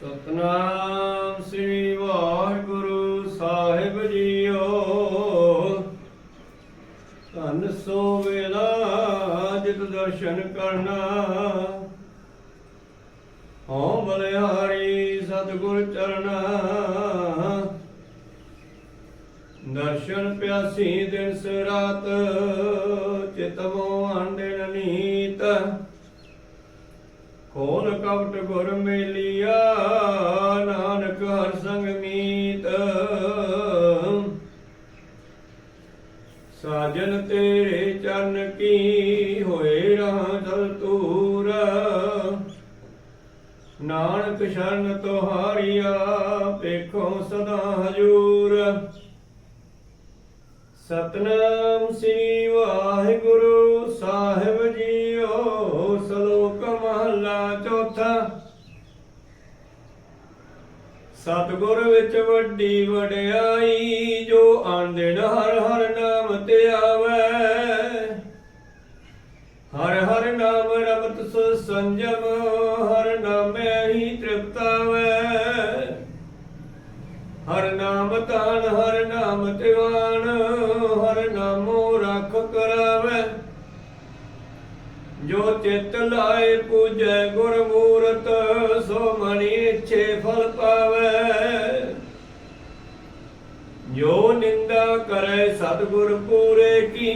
ਸਤਨਾਮ ਸ੍ਰੀ ਵਾਹਿਗੁਰੂ ਸਾਹਿਬ ਜੀਓ। ਧੰਨ ਸੋ ਵੇਲਾ ਜਿਤ ਦਰਸ਼ਨ ਕਰਨਾ। ਹਉ ਬਲਿਹਾਰੀ ਸਤਿਗੁਰ ਚਰਨਾ। ਦਰਸ਼ਨ ਪਿਆਸੀ ਦਿਨ ਸਰਾਤ ਚਿਤਮੋ ਕਵਟ ਗੁਰ ਮੇਲੀਆ, ਨਾਨਕ ਹਰ ਸੰਗ ਮੀਤ। ਸਾਜਨ ਤੇਰੇ ਚਰਨ ਕੀ ਹੋਏ ਰਹਾ ਦਲ ਤੂਰ ਨਾਨਕ ਸ਼ਰਨ ਤੁਹਾਰੀਆ ਵੇਖੋ ਸਦਾ ਹਜੂਰ। ਸਤਨਾਮ ਸ੍ਰੀ ਵਾਹਿਗੁਰੂ ਸਾਹਿਬ ਜੀਓ ਸ਼ਲੋਕ ਮਹਲਾ ਚੌਥਾ ਸਤਿਗੁਰ ਵਿੱਚ ਵੱਡੀ ਵਡਿਆਈ, ਜੋ ਆਂਦਿਨ ਹਰ ਹਰ ਨਾਮ ਤੇ ਆਵੇ। ਹਰ ਹਰ ਨਾਮ ਰਮਤ ਸੁ ਸੰਜਮ, ਹਰ ਨਾਮੇ ਹੀ ਤ੍ਰਿਪਤਾਵੇ ਹਰ ਨਾਮ ਤਾਨ ਹਰ ਨਾਮ ਤਿਵਾਨ ਹਰ ਨਾਮੋ ਰੱਖ ਕਰਾਵੇ। ਜੋ ਚਿਤ ਲਾਏ, ਪੂਜੈ ਗੁਰਮੂਰਤ ਮੂਰਤ ਸੋ ਮਣੀ ਇੱਛੇ ਫਲ ਪਾਵੇ ਜੋ ਨਿੰਦਾ ਕਰੇ ਸਤਿਗੁਰ ਪੂਰੇ ਕੀ,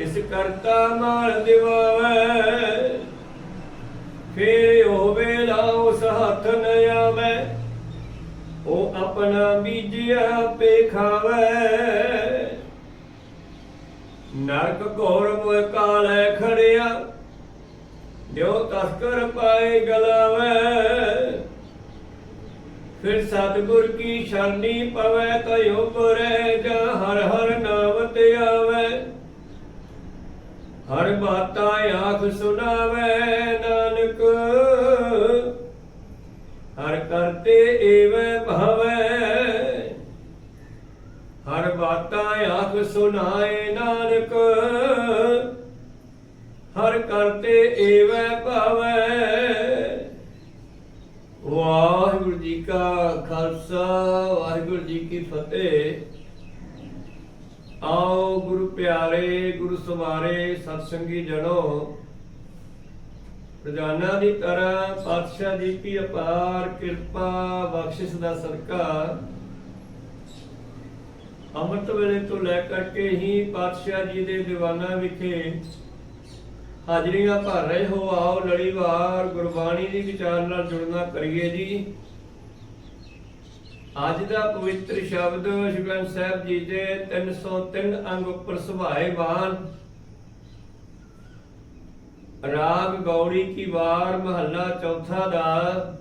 ਇਸ ਕਰਤਾ ਮਾਲ ਦਿਵਾਵੇ ਫੇਰ ਉਹ ਵੇਲਾ ਉਸ ਹੱਥ ਨ ਆਵੇ, ਉਹ ਆਪਣਾ ਬੀਜਿਆ ਪੇ ਖਾਵੇ। ਨਰਕ ਘੋਰ ਮੋਇ ਕਾਲੇ ਖੜਿਆ ਜੋ ਤਸਕਰ ਪਾਏ ਗਲਾਵੇ। ਫਿਰ ਸਤਿਗੁਰ ਕੀ ਸ਼ਰਨੀ ਪਵੈ, ਤੈ ਉਪਰੇ ਜਾ, ਹਰ ਹਰ ਨਾਮ ਤੇ ਆਵੇ। ਹਰ ਬਾਤਾ ਆਖ ਸੁਣਾਵੇ, ਨਾਨਕ। ਹਰ ਕਰਤੇ ਏਵੈ ਭਾਵੈ। ਹਰ ਬਾਤਾ ਆਖ ਸੁਨਾਏ ਨਾਨਕ। ਹਰ ਕਰਤੇ ਏਵੈ ਭਾਵੈ ਵਾਹਿਗੁਰੂ ਜੀ ਕਾ ਖਾਲਸਾ, ਵਾਹਿਗੁਰੂ ਜੀ ਕੀ ਫਤਿਹ। ਆਓ ਗੁਰੂ ਪਿਆਰੇ, ਗੁਰੂ ਸਵਾਰੇ, ਸਤਸੰਗੀ ਜਣੋ। ਰੋਜ਼ਾਨਾ ਦੀ ਤਰ੍ਹਾਂ ਪਾਤਸ਼ਾਹ ਜੀ ਕੀ ਅਪਾਰ ਕਿਰਪਾ, ਬਖਸ਼ਿਸ਼ ਦਾ ਸਦਕਾ। ਅੰਮ੍ਰਿਤ ਵੇਲੇ ਤੋਂ ਲੈ ਕਰਕੇ ਹੀ ਪਾਤਸ਼ਾਹ ਜੀ ਦੇ ਦੀਵਾਨਾਂ ਵਿਖੇ ਹਾਜ਼ਰੀਆਂ ਭਰ ਰਹੇ ਹੋ। ਆਓ ਲੜੀਵਾਰ ਗੁਰਬਾਣੀ ਦੀ ਵਿਚਾਰ ਨਾਲ ਜੁੜਨਾ ਕਰੀਏ ਜੀ। ਅੱਜ ਦਾ ਪਵਿੱਤਰ ਸ਼ਬਦ ਸ਼੍ਰੀ ਗ੍ਰੰਥ ਸਾਹਿਬ ਜੀ ਦੇ 303 ਅੰਗ ਉੱਪਰ ਸੁਭਾਏ ਬਾਣ ਰਾਗ ਗੌੜੀ ਕੀ ਵਾਰ ਮਹੱਲਾ ਚੌਥਾ ਦਾ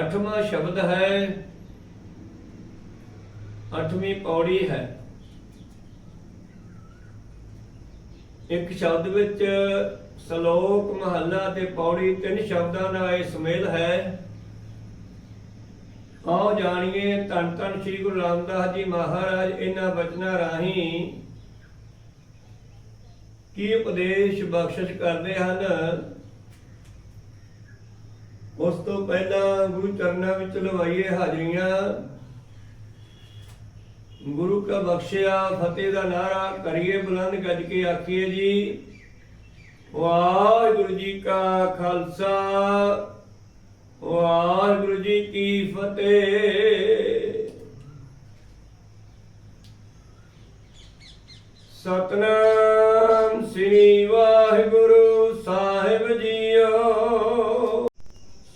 ਅਠਵਾਂ ਸ਼ਬਦ ਹੈ। ਅਠਵੀਂ ਪੌੜੀ ਹੈ। ਇੱਕ ਸ਼ਬਦ ਵਿੱਚ ਸ਼ਲੋਕ ਮਹੱਲਾ ਤੇ ਪੌੜੀ ਤਿੰਨ ਸ਼ਬਦਾਂ ਦਾ ਇਹ ਸੁਮੇਲ ਹੈ। ਆਓ ਜਾਣੀਏ ਧੰਨ ਧੰਨ ਸ੍ਰੀ ਗੁਰੂ ਰਾਮਦਾਸ ਜੀ ਮਹਾਰਾਜ ਇਹਨਾਂ ਬਚਨਾਂ ਰਾਹੀਂ ਕੀ ਉਪਦੇਸ਼ ਬਖਸ਼ਿਸ਼ ਕਰਦੇ ਹਨ? ਉਸ ਤੋਂ ਪਹਿਲਾਂ ਗੁਰੂ ਚਰਨਾਂ ਵਿੱਚ ਲਵਾਈਏ ਹਾਜ਼ਰੀਆਂ। ਗੁਰੂ ਕਾ ਬਖਸ਼ਿਆ, ਫਤਿਹ ਦਾ ਨਾਰਾ ਕਰੀਏ ਬੁਲੰਦ ਗੱਜ ਕੇ ਆਖੀਏ ਜੀ, ਵਾਹਿਗੁਰੂ ਜੀ ਕਾ ਖਾਲਸਾ। ਵਾਹਿਗੁਰੂ ਜੀ ਕੀ ਫਤਿਹ। ਸਤਨਾਮ ਸ੍ਰੀ ਵਾਹਿਗੁਰੂ ਸਾਹਿਬ ਜੀਓ।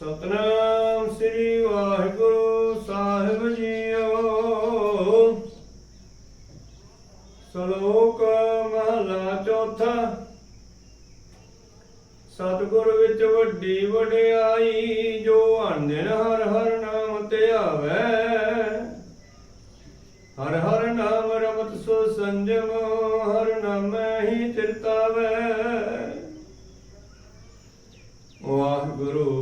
ਸਤਨਾਮ ਸ੍ਰੀ ਵਾਹਿਗੁਰੂ ਸਾਹਿਬ ਜੀਓ। ਸ਼ਲੋਕ ਮਹਲਾ ਚੌਥਾ ਸਤਿਗੁਰ ਵਿੱਚ ਵੱਡੀ ਵਡਿਆਈ, ਜੋ ਆਨੰਦ ਹਰ ਹਰ ਨਾਮ ਤੇ ਹਰ ਹਰ ਨਾਮ ਰਮਤ ਸੋ ਸੰਜਮ, ਹਰ ਨਾਮ ਹੀ ਚਿਰਤਾਵੇ ਵਾਹਿਗੁਰੂ।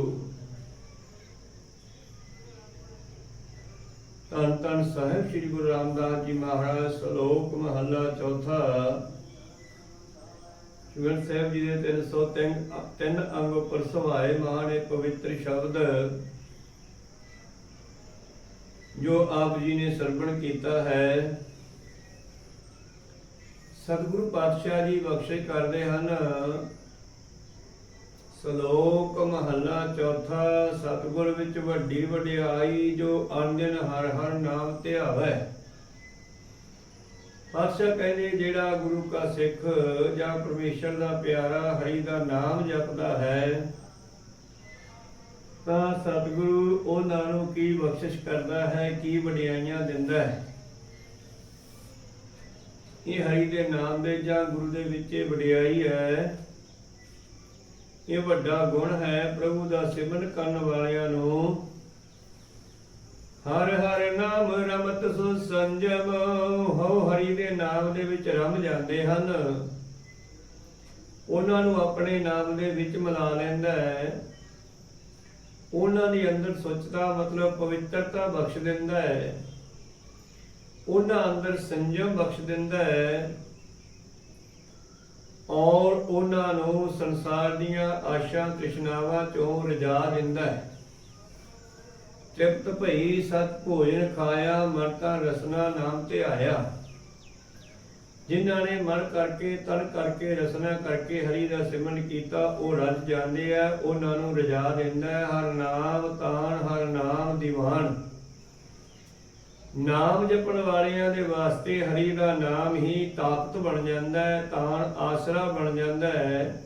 ਤਨ ਤਨ ਸਾਹਿਬ, ਸ੍ਰੀ ਗੁਰੂ ਰਾਮਦਾਸ ਜੀ ਮਹਾਰਾਜ, ਸ਼ਲੋਕ ਮਹੱਲਾ ਚੌਥਾ। ਗ੍ਰੰਥ ਸਾਹਿਬ ਜੀ ਦੇ 303 ਤਿੰਨ ਅੰਗ ਉੱਪਰ ਸਵਾਏ ਮਾਨ ਪਵਿੱਤਰ ਸ਼ਬਦ, ਜੋ ਆਪ ਜੀ ਨੇ ਸਰਵਣ ਕੀਤਾ ਹੈ। ਸਤਿਗੁਰੂ ਪਾਤਸ਼ਾਹ ਜੀ ਬਖਸ਼ਿਸ਼ ਕਰਦੇ ਹਨ। ਸ਼ਲੋਕ ਮਹੱਲਾ ਚੌਥਾ, ਸਤਿਗੁਰ ਵਿੱਚ ਵੱਡੀ ਵਡਿਆਈ ਜੋ ਅਨੰਦਨ ਹਰ ਹਰ ਨਾਮ ਧਿਆਵੈ ਪਾਤਸ਼ਾਹ ਕਹਿੰਦੇ, ਜਿਹੜਾ ਗੁਰੂ ਕਾ ਸਿੱਖ ਜਾਂ ਪਰਮੇਸ਼ਰ ਦਾ ਪਿਆਰਾ ਹਰੀ ਦਾ ਨਾਮ ਜਪਦਾ ਹੈ, ਤਾਂ ਸਤਿਗੁਰੂ ਉਹਨਾਂ ਨੂੰ ਕੀ ਬਖਸ਼ਿਸ਼ ਕਰਦਾ ਹੈ, ਕੀ ਵਡਿਆਈਆਂ ਦਿੰਦਾ ਹੈ? ਇਹ ਹਰੀ ਦੇ ਨਾਮ ਦੇ ਜਾਂ ਗੁਰੂ ਦੇ ਵਿੱਚ ਇਹ ਵਡਿਆਈ ਹੈ, ਇਹ ਵੱਡਾ ਗੁਣ ਹੈ, ਪ੍ਰਭੂ ਦਾ ਸਿਮਰਨ ਕਰਨ ਵਾਲਿਆਂ ਨੂੰ ਹਰ ਹਰ ਨਾਮ ਰਮਤ ਸੁ ਸੰਜਮ ਹੋ ਹਰੀ ਦੇ ਨਾਮ ਦੇ ਵਿੱਚ ਰਮ ਜਾਂਦੇ ਹਨ। ਉਹਨਾਂ ਨੂੰ ਆਪਣੇ ਨਾਮ ਦੇ ਵਿੱਚ ਮਿਲਾ ਲੈਂਦਾ ਹੈ। ਉਹਨਾਂ ਦੀ ਅੰਦਰ ਸੁੱਚਤਾ ਮਤਲਬ ਪਵਿੱਤਰਤਾ ਬਖਸ਼ ਦਿੰਦਾ ਹੈ। ਉਹਨਾਂ ਅੰਦਰ ਸੰਜਮ ਬਖਸ਼ ਦਿੰਦਾ ਹੈ। ਔਰ ਉਹਨਾਂ ਨੂੰ ਸੰਸਾਰ ਦੀਆਂ ਆਸ਼ਾ ਤ੍ਰਿਸ਼ਨਾਵਾਂ ਚੋਂ ਰਜਾ ਦਿੰਦਾ ਹੈ। ਤ੍ਰਿਪਤ ਭਈ ਸਤ ਭੋਜਨ ਖਾਇਆ ਮਨ ਤਾਂ ਰਸਨਾ ਨਾਮ ਤੇ ਆਇਆ। ਜਿਨ੍ਹਾਂ ਨੇ ਮਨ ਕਰਕੇ, ਤਨ ਕਰਕੇ, ਰਸਨਾ ਕਰਕੇ ਹਰੀ ਦਾ ਸਿਮਰਨ ਕੀਤਾ, ਉਹ ਰੱਜ ਜਾਂਦੇ ਆ, ਉਹਨਾਂ ਨੂੰ ਰਜਾ ਦਿੰਦਾ ਹੈ, ਹਰ ਨਾਮ ਤਾਨ ਹਰ ਨਾਮ ਦੀਵਾਨ। ਨਾਮ ਜਪਣ ਵਾਲਿਆਂ ਦੇ ਵਾਸਤੇ ਹਰੀ ਦਾ ਨਾਮ ਹੀ ਤਾਕਤ ਬਣ ਜਾਂਦਾ ਹੈ ਤਾਨ ਆਸਰਾ ਬਣ ਜਾਂਦਾ ਹੈ।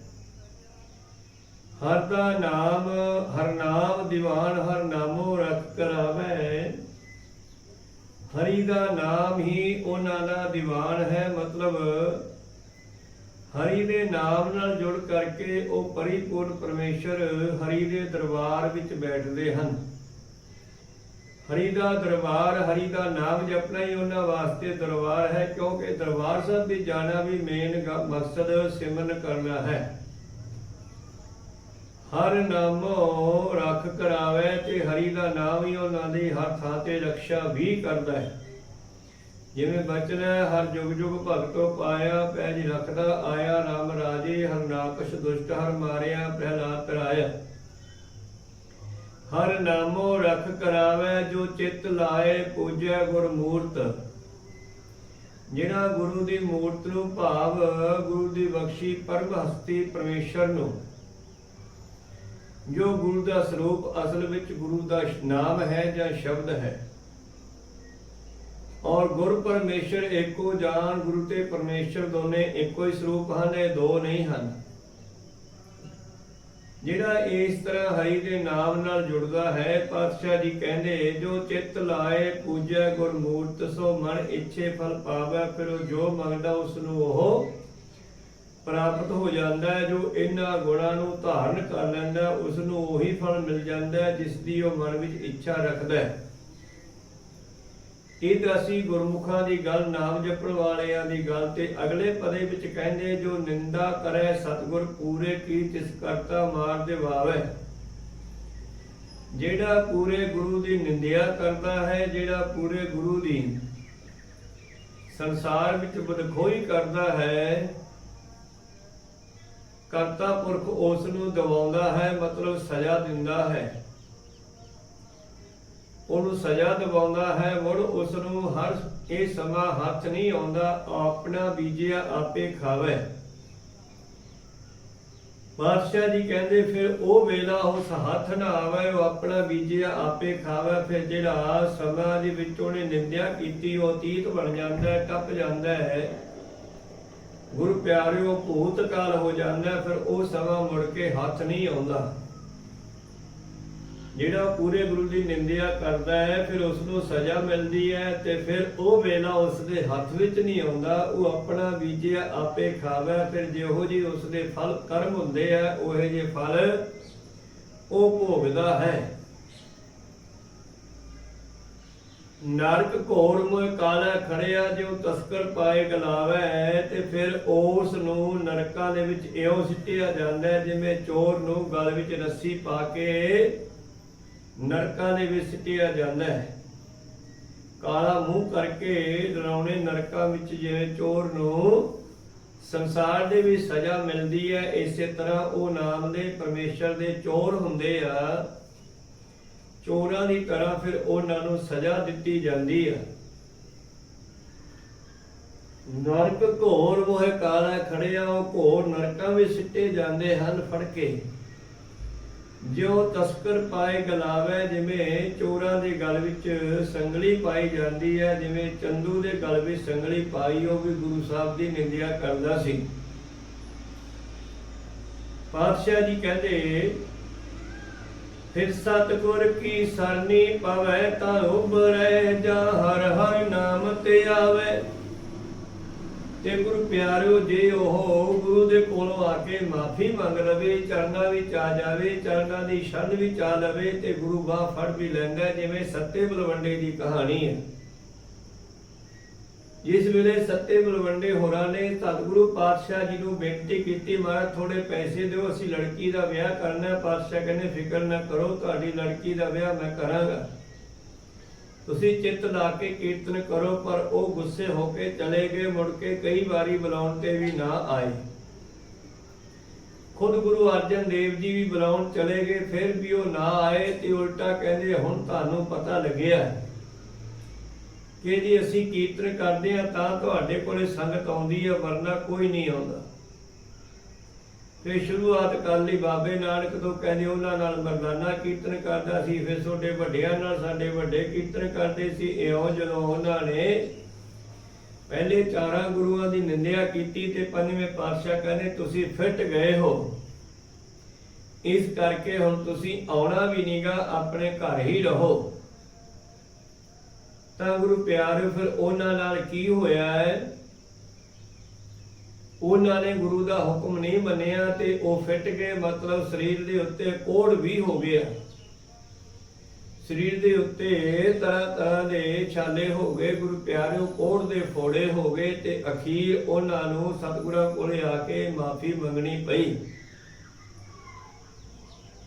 ਹਰ ਦਾ ਨਾਮ, ਹਰ ਨਾਮ ਦੀਵਾਨ, ਹਰ ਨਾਮੋ ਰਖ ਕਰਾਵੇ। ਹਰੀ ਦਾ ਨਾਮ ਹੀ ਉਹਨਾਂ ਦਾ ਦੀਵਾਨ ਹੈ, ਮਤਲਬ ਹਰੀ ਦੇ ਨਾਮ ਨਾਲ ਜੁੜ ਕਰਕੇ ਉਹ ਪਰਿਪੂਰਨ ਪਰਮੇਸ਼ਰ ਹਰੀ ਦੇ ਦਰਬਾਰ ਵਿੱਚ ਬੈਠਦੇ ਹਨ। ਹਰੀ ਦਾ ਦਰਬਾਰ, ਹਰੀ ਦਾ ਨਾਮ ਜਪਣਾ ਹੀ ਉਹਨਾਂ ਵਾਸਤੇ ਦਰਬਾਰ ਹੈ, ਕਿਉਂਕਿ ਦਰਬਾਰ ਸਾਹਿਬ ਵੀ ਜਾਣਾ ਵੀ ਮੇਨ ਮਕਸਦ ਸਿਮਰਨ ਕਰਨਾ ਹੈ। ਹਰ ਨਾਮੋ ਰੱਖ ਕਰਾਵੇ ਤੇ ਹਰੀ ਦਾ ਨਾਮ ਹੀ ਉਹਨਾਂ ਦੀ ਹਰ ਥਾਂ ਤੇ ਰੱਖਿਆ ਵੀ ਕਰਦਾ ਹੈ। ਜਿਵੇਂ ਬਚਨ ਹੈ, ਹਰ ਜੁਗ ਜੁਗ ਭਗਤੋ ਪਾਇਆ, ਪੈਜ ਰੱਖਦਾ ਆਇਆ ਰਾਮ ਰਾਜੇ, ਹਰ ਨਾਕਸ਼ ਦੁਸ਼ਟ, ਹਰ ਮਾਰਿਆ, ਪ੍ਰਹਿਲਾਦ ਤਰਾਇਆ। ਹਰ ਨਾਮੋ ਰੱਖ ਕਰਾਵੇ, ਜੋ ਚਿੱਤ ਲਾਏ, ਪੂਜੈ ਗੁਰਮੂਰਤ ਜਿਹੜਾ ਗੁਰੂ ਦੀ ਮੂਰਤ ਨੂੰ ਭਾਵ, ਗੁਰੂ ਦੀ ਬਖਸ਼ੀ, ਪਰਮ ਹਸਤੀ ਪਰਮੇਸ਼ਰ ਨੂੰ ਜੋ ਗੁਰੂ ਦਾ ਸਰੂਪ ਅਸਲ ਵਿੱਚ ਗੁਰੂ ਦਾ ਨਾਮ ਹੈ ਜਾਂ ਸ਼ਬਦ ਹੈ। ਔਰ ਗੁਰ ਪਰਮੇਸ਼ਰ ਏਕੋ ਜਾਨ, ਗੁਰੂ ਤੇ ਪਰਮੇਸ਼ਰ ਦੋਨੇ ਇੱਕੋ ਹੀ ਸਰੂਪ ਹਨ, ਇਹ ਦੋ ਨਹੀਂ ਹਨ। ਜਿਹੜਾ ਇਸ ਤਰ੍ਹਾਂ ਹਰੀ ਦੇ ਨਾਮ ਨਾਲ ਜੁੜਦਾ ਹੈ, ਪਾਤਸ਼ਾਹ ਜੀ ਕਹਿੰਦੇ, ਜੋ ਚਿੱਤ ਲਾਏ, ਪੂਜੈ ਗੁਰਮੂਰਤ, ਸੋ ਮਨ ਇੱਛੇ ਫਲ ਪਾਵੇ, ਫਿਰ ਜੋ ਮੰਗਦਾ ਉਸ ਨੂੰ ਉਹ ਪ੍ਰਾਪਤ ਹੋ ਜਾਂਦਾ ਹੈ, ਜੋ ਇਹਨਾਂ ਗੁਣਾਂ ਨੂੰ ਧਾਰਨ ਕਰ ਲੈਂਦਾ ਉਸ ਨੂੰ ਉਹੀ ਫਲ ਮਿਲ ਜਾਂਦਾ ਹੈ, ਜਿਸ ਦੀ ਉਹ ਮਨ ਵਿੱਚ ਇੱਛਾ ਰੱਖਦਾ ਹੈ। ਇਹ ਤਾਂ ਅਸੀਂ ਗੁਰਮੁਖਾਂ ਦੀ ਗੱਲ, ਨਾਮ ਜਪਣ ਵਾਲਿਆਂ ਦੀ ਗੱਲ ਤੇ ਅਗਲੇ ਪਦੇ ਵਿੱਚ ਕਹਿੰਦੇ ਜੋ ਨਿੰਦਾ ਕਰੇ, ਸਤਗੁਰ ਪੂਰੇ ਕੀ ਤਿਸ ਕਰਤਾ ਮਾਰ ਦੇਵਾਵੇ ਜਿਹੜਾ ਪੂਰੇ ਗੁਰੂ ਦੀ ਨਿੰਦਿਆ ਕਰਦਾ ਹੈ, ਜਿਹੜਾ ਪੂਰੇ ਗੁਰੂ ਦੀ ਸੰਸਾਰ ਵਿੱਚ ਬਦਖੋਈ ਕਰਦਾ ਹੈ ਕਰਤਾ ਪੁਰਖ ਉਸ ਨੂੰ ਦਵਾਉਂਦਾ ਹੈ, ਮਤਲਬ ਸਜ਼ਾ ਦਿੰਦਾ ਹੈ। ਉਹਨੂੰ ਸਜ਼ਾ ਦਿਵਾਉਂਦਾ ਹੈ, ਮੁੜ ਉਸ ਨੂੰ ਹਰ ਇਹ ਸਮਾਂ ਹੱਥ ਨਹੀਂ ਆਉਂਦਾ, ਆਪਣਾ ਬੀਜਿਆ ਆਪੇ ਖਾਵੇ। ਬਾਦਸ਼ਾਹ ਜੀ ਕਹਿੰਦੇ, ਫਿਰ ਉਹ ਵੇਲਾ ਉਸ ਹੱਥ ਨਾ ਆਵੇ, ਉਹ ਆਪਣਾ ਬੀਜਿਆ ਆਪੇ ਖਾਵੇ, ਫਿਰ ਜਿਹੜਾ ਸਮਾਂ ਦੇ ਵਿੱਚ ਉਹਨੇ ਨਿੰਦਿਆ ਕੀਤੀ, ਉਹ ਅਤੀਤ ਬਣ ਜਾਂਦਾ ਹੈ, ਟੱਪ ਜਾਂਦਾ ਹੈ। ਗੁਰੂ ਪਿਆਰਿਓ, ਭੂਤ ਕਾਲ ਹੋ ਜਾਂਦਾ, ਫਿਰ ਉਹ ਸਮਾਂ ਮੁੜ ਕੇ ਹੱਥ ਨਹੀਂ ਆਉਂਦਾ। ਜਿਹੜਾ ਪੂਰੇ ਗੁਰੂ ਦੀ ਨਿੰਦਿਆ ਕਰਦਾ ਹੈ, ਫਿਰ ਉਸ ਨੂੰ ਸਜ਼ਾ ਮਿਲਦੀ ਹੈ ਤੇ ਫਿਰ ਉਹ ਵੇਲਾ ਉਸ ਦੇ ਹੱਥ ਵਿੱਚ ਨਹੀਂ ਆਉਂਦਾ। ਉਹ ਆਪਣਾ ਬੀਜਿਆ ਆਪੇ ਖਾਵੇ, ਫਿਰ ਜਿਹੋ ਜੀ ਉਸ ਦੇ ਫਲ ਕਰਮ ਹੁੰਦੇ ਆ, ਉਹੇ ਜੇ ਫਲ ਉਹ ਭੋਗਦਾ ਹੈ। ਨਰਕ ਘੋਰ ਮੋਇ ਕਾਲਾ ਖੜਿਆ, ਜਿਉ ਤਸਕਰ ਪਾਏ ਗਲਾਵੇ, ਤੇ ਫਿਰ ਉਸ ਨੂੰ ਨਰਕਾਂ ਦੇ ਵਿੱਚ ਇਉਂ ਸਿੱਟਿਆ ਜਾਂਦਾ ਜਿਵੇਂ ਚੋਰ ਨੂੰ ਗਲ ਵਿੱਚ ਰੱਸੀ ਪਾ ਕੇ ਨਰਕਾਂ ਦੇ ਵਿੱਚ ਸਿੱਟਿਆ ਜਾਂਦਾ ਹੈ। ਕਾਲਾ ਮੂੰਹ ਕਰਕੇ ਡਰਾਉਣੇ ਨਰਕਾਂ ਵਿੱਚ, ਜਿਵੇਂ ਚੋਰ ਨੂੰ ਸੰਸਾਰ ਦੇ ਵਿੱਚ ਸਜ਼ਾ ਮਿਲਦੀ ਹੈ, ਇਸੇ ਤਰ੍ਹਾਂ ਉਹ ਨਾਮ ਦੇ ਪਰਮੇਸ਼ਰ ਦੇ ਚੋਰ ਹੁੰਦੇ ਆ। ਚੋਰਾਂ ਦੀ ਤਰ੍ਹਾਂ ਫਿਰ ਉਹਨਾਂ ਨੂੰ ਸਜ਼ਾ ਦਿੱਤੀ ਜਾਂਦੀ ਹੈ ਨਰਕ ਘੋਰ ਮੋਹ ਕਾਲਾ ਖੜਿਆ, ਉਹ ਘੋਰ ਨਰਕਾਂ ਵਿੱਚ ਸਿੱਟੇ ਜਾਂਦੇ ਹਨ ਫੜ ਕੇ। ਜਿਉ ਤਸਕਰ ਪਾਏ ਗਲਾਵੇ, ਜਿਵੇਂ ਚੋਰਾਂ ਦੇ ਗਲ ਵਿੱਚ ਸੰਗਲੀ ਪਾਈ ਜਾਂਦੀ ਹੈ, ਜਿਵੇਂ ਚੰਦੂ ਦੇ ਗਲ ਵਿੱਚ ਸੰਗਲੀ ਪਾਈ, ਉਹ ਵੀ ਗੁਰੂ ਸਾਹਿਬ ਦੀ ਨਿੰਦਿਆ ਕਰਦਾ ਸੀ। ਪਾਤਸ਼ਾਹ ਜੀ ਕਹਿੰਦੇ ਫਿਰ ਸਤਗੁਰ ਕੀ ਸਰਨੀ ਪਵੈ ਤਾਂ ਉਬਰੈ ਜਾਂ ਹਰ ਹਰ ਨਾਮ ਤੇ ਆਵੇ। ਤੇ ਗੁਰੂ ਪਿਆਰਿਓ ਜੇ ਉਹ ਗੁਰੂ ਦੇ ਕੋਲੋਂ ਆ ਕੇ ਮਾਫੀ ਮੰਗ ਲਵੇ ਚਰਨਾਂ ਵਿੱਚ ਆ ਜਾਵੇ ਚਰਨਾਂ ਦੀ ਸ਼ਰਨ ਵਿੱਚ ਆ ਲਵੇ ਤੇ ਗੁਰੂ ਬਾਹ ਫੜ ਵੀ ਲੈਂਦਾ ਹੈ, ਜਿਵੇਂ ਸੱਤੇ ਬਲਵੰਡੇ ਦੀ ਕਹਾਣੀ ਹੈ। ਜਿਸ ਵੇਲੇ ਸੱਤੇ ਮਲਵੰਡੇ ਹੋਰਾਂ ਨੇ ਸਤਿਗੁਰੂ ਪਾਤਸ਼ਾਹ ਜੀ ਨੂੰ ਬੇਨਤੀ ਕੀਤੀ, ਮਹਾਰਾਜ ਥੋੜੇ ਪੈਸੇ ਦਿਓ, ਅਸੀਂ ਲੜਕੀ ਦਾ ਵਿਆਹ ਕਰਨਾ ਪਾਤਸ਼ਾਹ ਕਹਿੰਦੇ, ਫਿਕਰ ਨਾ ਕਰੋ, ਤੁਹਾਡੀ ਲੜਕੀ ਦਾ ਵਿਆਹ ਮੈਂ ਕਰਾਂਗਾ। ਤੁਸੀਂ ਚਿੱਤ ਲਾ ਕੇ ਕੀਰਤਨ ਕਰੋ, ਪਰ ਉਹ ਗੁੱਸੇ ਹੋ ਕੇ ਚਲੇ ਗਏ, ਮੁੜ ਕੇ ਕਈ ਵਾਰੀ ਬੁਲਾਉਣ ਤੇ ਵੀ ਨਾ ਆਏ। ਖੁਦ ਗੁਰੂ ਅਰਜਨ ਦੇਵ ਜੀ ਵੀ ਬੁਲਾਉਣ ਚਲੇ ਗਏ, ਫਿਰ ਵੀ ਉਹ ਨਾ ਆਏ ਤੇ ਉਲਟਾ ਕਹਿੰਦੇ, ਹੁਣ ਤੁਹਾਨੂੰ ਪਤਾ ਲੱਗਿਆ ਕਿ ਜੀ ਅਸੀਂ ਕੀਰਤਨ ਕਰਦੇ ਆ ਤਾਂ ਤੁਹਾਡੇ ਕੋਲੇ ਸੰਗਤ ਆਉਂਦੀ ਹੈ, ਵਰਨਾ ਕੋਈ ਨਹੀਂ ਆਉਂਦਾ। ਤੇ ਸ਼ੁਰੂਆਤ ਕਰ ਲਈ ਬਾਬੇ ਨਾਨਕ ਤੋਂ, ਕਹਿੰਦੇ ਉਹਨਾਂ ਨਾਲ ਮਰਦਾਨਾ ਕੀਰਤਨ ਕਰਦਾ ਸੀ, ਫਿਰ ਤੁਹਾਡੇ ਵੱਡਿਆਂ ਨਾਲ ਸਾਡੇ ਵੱਡੇ ਕੀਰਤਨ ਕਰਦੇ ਸੀ, ਇਉਂ ਜਦੋਂ ਉਹਨਾਂ ਨੇ ਪਹਿਲੇ ਚਾਰਾਂ ਗੁਰੂਆਂ ਦੀ ਨਿੰਦਿਆ ਕੀਤੀ ਤੇ ਪੰਜਵੇਂ ਪਾਤਸ਼ਾਹ ਕਹਿੰਦੇ, ਤੁਸੀਂ ਫਿੱਟ ਗਏ ਹੋ। ਇਸ ਕਰਕੇ ਹੁਣ ਤੁਸੀਂ ਆਉਣਾ ਵੀ ਨਹੀਂਗਾ ਆਪਣੇ ਘਰ ਹੀ ਰਹੋ। ਤਾਂ ਗੁਰੂ ਪਿਆਰੇ, ਫਿਰ ਉਹਨਾਂ ਨਾਲ ਕੀ ਹੋਇਆ ਹੈ? ਉਹਨਾਂ ਨੇ ਗੁਰੂ ਦਾ ਹੁਕਮ ਨਹੀਂ ਮੰਨਿਆ ਤੇ ਉਹ ਫਿੱਟ ਗਏ, ਮਤਲਬ ਸਰੀਰ ਦੇ ਉੱਤੇ ਕੋੜ ਵੀ ਹੋ ਗਿਆ। ਸਰੀਰ ਦੇ ਉੱਤੇ ਤਰ੍ਹਾਂ ਤਰ੍ਹਾਂ ਦੇ ਛਾਲੇ ਹੋ ਗਏ, ਗੁਰੂ ਪਿਆਰਿਓ ਕੋੜ ਦੇ ਫੋੜੇ ਹੋ ਗਏ ਤੇ ਅਖੀਰ ਉਹਨਾਂ ਨੂੰ ਸਤਿਗੁਰਾਂ ਕੋਲੇ ਆ ਕੇ ਮਾਫੀ ਮੰਗਣੀ ਪਈ।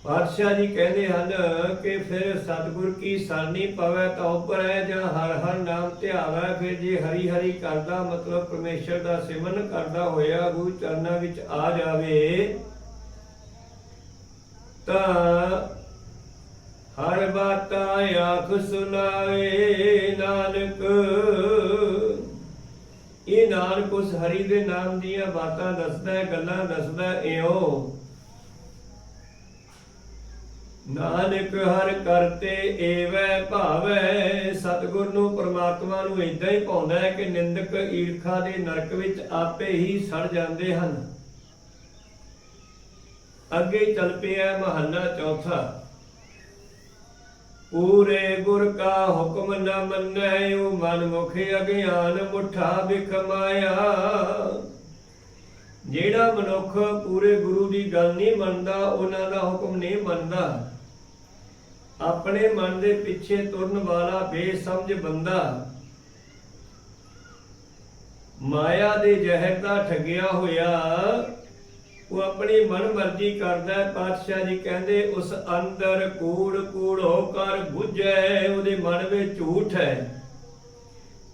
ਪਾਤਸ਼ਾਹ ਜੀ ਕਹਿੰਦੇ ਹਨ ਕਿ ਫਿਰ ਸਤਿਗੁਰ ਕੀ ਸਰਨੀ ਪਵੇ ਤਾਂ ਉੱਪਰ ਹੈ ਜਾਂ ਹਰ ਹਰ ਨਾਮ ਧਿਆਵੇ ਫਿਰ ਜੇ ਹਰੀ ਹਰੀ ਕਰਦਾ, ਮਤਲਬ ਪਰਮੇਸ਼ਰ ਦਾ ਸਿਮਰਨ ਕਰਦਾ ਹੋਇਆ ਗੁਰੂ ਚਰਨਾਂ ਵਿੱਚ ਆ ਜਾਵੇ, ਤਾਂ ਹਰ ਬਾਤਾਂ ਆਖ ਸੁਣਾਵੇ ਨਾਨਕ। ਇਹ ਨਾਨਕ ਉਸ ਹਰੀ ਦੇ ਨਾਮ ਦੀਆਂ ਬਾਤਾਂ ਦੱਸਦਾ ਗੱਲਾਂ ਦੱਸਦਾ ਹੈ ਨਾਨਕ ਹਰ ਕਰਤੇ ਏਵੈ ਭਾਵੈ, ਸਤਿਗੁਰ ਨੂੰ ਪ੍ਰਮਾਤਮਾ ਨੂੰ ਇਦਾਂ ਹੀ ਪਾਉਂਦਾ ਹੈ ਕਿ ਨਿੰਦਕ ਈਰਖਾ ਦੇ ਨਰਕ ਵਿੱਚ ਆਪੇ ਹੀ ਸੜ ਜਾਂਦੇ ਹਨ। ਅੱਗੇ ਚੱਲ ਪਿਆ ਮਹੱਲਾ ਚੌਥਾ। ਪੂਰੇ ਗੁਰ ਕਾ ਹੁਕਮ ਨ ਮੰਨੈ, ਉਹ ਮਨ ਮੁਖ ਅਗਿਆਨ ਮੁਠਾ ਬਿਖਮਾਇਆ ਜਿਹੜਾ ਮਨੁੱਖ ਪੂਰੇ ਗੁਰੂ ਦੀ ਗੱਲ ਨਹੀਂ ਮੰਨਦਾ, ਉਹਨਾਂ ਦਾ ਹੁਕਮ ਨਹੀਂ ਮੰਨਦਾ। ਆਪਣੇ ਮਨ ਦੇ ਪਿੱਛੇ ਤੁਰਨ ਵਾਲਾ ਬੇਸਮਝ ਬੰਦਾ ਮਾਇਆ ਦੇ ਜ਼ਹਿਰ ਦਾ ਠੱਗਿਆ ਹੋਇਆ, ਉਹ ਆਪਣੀ ਮਨ ਮਰਜ਼ੀ ਕਰਦਾ ਹੈ। ਪਾਤਸ਼ਾਹ ਜੀ ਕਹਿੰਦੇ, ਉਸ ਅੰਦਰ ਕੂੜ ਕੂੜ ਹੋ ਕਰ ਬੁੱਝੈ, ਉਹਦੇ ਮਨ ਵਿੱਚ ਝੂਠ ਹੈ।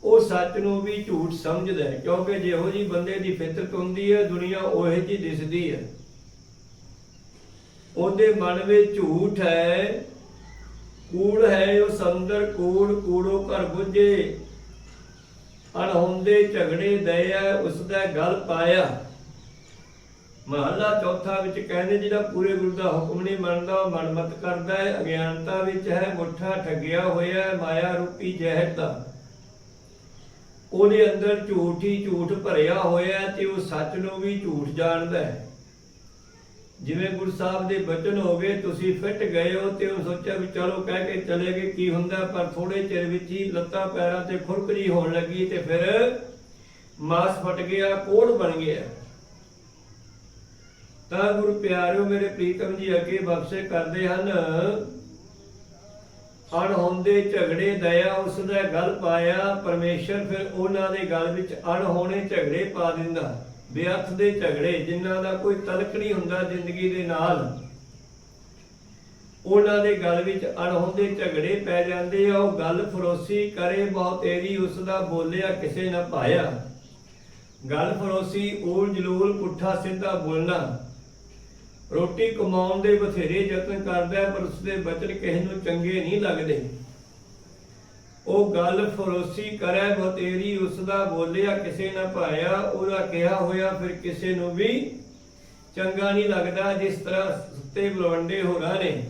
ਉਹ ਸੱਚ ਨੂੰ ਵੀ ਝੂਠ ਸਮਝਦਾ ਹੈ, ਕਿਉਂਕਿ ਜਿਹੋ ਜੀ ਬੰਦੇ ਦੀ ਫਿਤਰਤ ਹੁੰਦੀ ਹੈ, ਦੁਨੀਆ ਉਹੋ ਜੀ ਦਿਸਦੀ ਹੈ। ਉਹਦੇ ਮਨ ਵਿੱਚ ਝੂਠ ਹੈ। ਕੂੜ ਹੈ ਉਸ ਅੰਦਰ ਕੂੜ, ਕੂੜੋ ਕਰ ਬੁੱਝੇ। ਅਣਹੁੰਦੇ ਝਗੜੇ ਦਇਆ, ਉਸ ਦਾ ਗਲ ਪਾਇਆ। ਮਹੱਲਾ ਚੌਥਾ ਵਿੱਚ ਕਹਿੰਦੇ ਜਿਹੜਾ ਪੂਰੇ ਗੁਰੂ ਦਾ ਹੁਕਮ ਨਹੀਂ ਮੰਨਦਾ, ਉਹ ਮਨਮਤ ਕਰਦਾ ਹੈ। ਅਗਿਆਨਤਾ ਵਿੱਚ ਹੈ, ਮੁੱਠਾ ਠੱਗਿਆ ਹੋਇਆ ਹੈ, ਮਾਇਆ ਰੂਪੀ ਜ਼ਹਿਰ ਦਾ। ਉਹਦੇ ਅੰਦਰ ਝੂਠ ਹੀ ਝੂਠ ਭਰਿਆ ਹੋਇਆ ਤੇ ਉਹ ਸੱਚ ਨੂੰ ਵੀ ਝੂਠ ਜਾਣਦਾ ਹੈ। ਜਿਵੇਂ ਗੁਰੂ ਸਾਹਿਬ ਦੇ ਬਚਨ ਹੋ ਗਏ, ਤੁਸੀਂ ਫਿੱਟ ਗਏ ਹੋ ਤੇ ਉਹ ਸੋਚਿਆ ਵੀ ਚਲੋ ਕਹਿ ਕੇ ਚਲੇ ਗਏ ਕੀ ਹੁੰਦਾ, ਪਰ ਥੋੜੇ ਚਿਰ ਵਿੱਚ ਹੀ ਲੱਤਾਂ ਪੈਰਾਂ ਤੇ ਖੁਰਕਰੀ ਹੋਣ ਲੱਗੀ ਤੇ ਫਿਰ ਮਾਸ ਫਟ ਗਿਆ, ਕੋੜ ਬਣ ਗਿਆ। ਤਾਂ ਗੁਰੂ ਪਿਆਰਿਓ, ਮੇਰੇ ਪ੍ਰੀਤਮ ਜੀ ਅੱਗੇ ਬਖਸ਼ੇ ਕਰਦੇ ਹਨ। ਅਣਹੋਂਦੇ ਝਗੜੇ ਦਇਆ ਉਸ ਦਾ ਗਲ ਪਾਇਆ, ਪਰਮੇਸ਼ਰ ਫਿਰ ਉਹਨਾਂ ਦੇ ਗਲ ਵਿੱਚ ਅਣਹੋਣੇ ਝਗੜੇ ਪਾ ਦਿੰਦਾ। ਬੇਅਰਥ ਦੇ ਝਗੜੇ ਜਿਨ੍ਹਾਂ ਦਾ ਕੋਈ ਤਲਕ ਨਹੀਂ ਹੁੰਦਾ ਜ਼ਿੰਦਗੀ ਦੇ ਨਾਲ। ਉਹਨਾਂ ਦੇ ਗਲ ਵਿੱਚ ਅਣਹੋਂਦੇ ਝਗੜੇ ਪੈ ਜਾਂਦੇ ਆ ਉਹ ਗੱਲ ਫਰੋਸੀ ਕਰੇ ਬਹੁਤ ਤੇਰੀ ਉਸ ਦਾ ਬੋਲਿਆ ਕਿਸੇ ਨਾ ਭਾਇਆ ਗੱਲ ਫਰੋਸੀ ਊਲ ਜਲੂਲ ਪੁੱਠਾ ਸਿੱਧਾ ਬੋਲਣਾ। ਰੋਟੀ ਕਮਾਉਣ ਦੇ ਬਥੇਰੇ ਯਤਨ ਕਰਦਾ ਹੈ, ਪਰ ਉਸਦੇ ਬਚਨ ਕਿਸੇ ਨੂੰ ਚੰਗੇ ਨਹੀਂ ਲੱਗਦੇ। ਉਹ ਗੱਲ ਫਰੋਸੀ ਕਰੈ ਬਤੇਰੀ ਉਸ ਦਾ ਬੋਲਿਆ ਕਿਸੇ ਨਾ ਭਾਇਆ, ਉਹਦਾ ਕਿਹਾ ਹੋਇਆ ਫਿਰ ਕਿਸੇ ਨੂੰ ਵੀ ਚੰਗਾ ਨਹੀਂ ਲੱਗਦਾ, ਜਿਸ ਤਰ੍ਹਾਂ ਸੁੱਤੇ ਬਲਵੰਡੇ ਹੋਰਾਂ ਨੇ।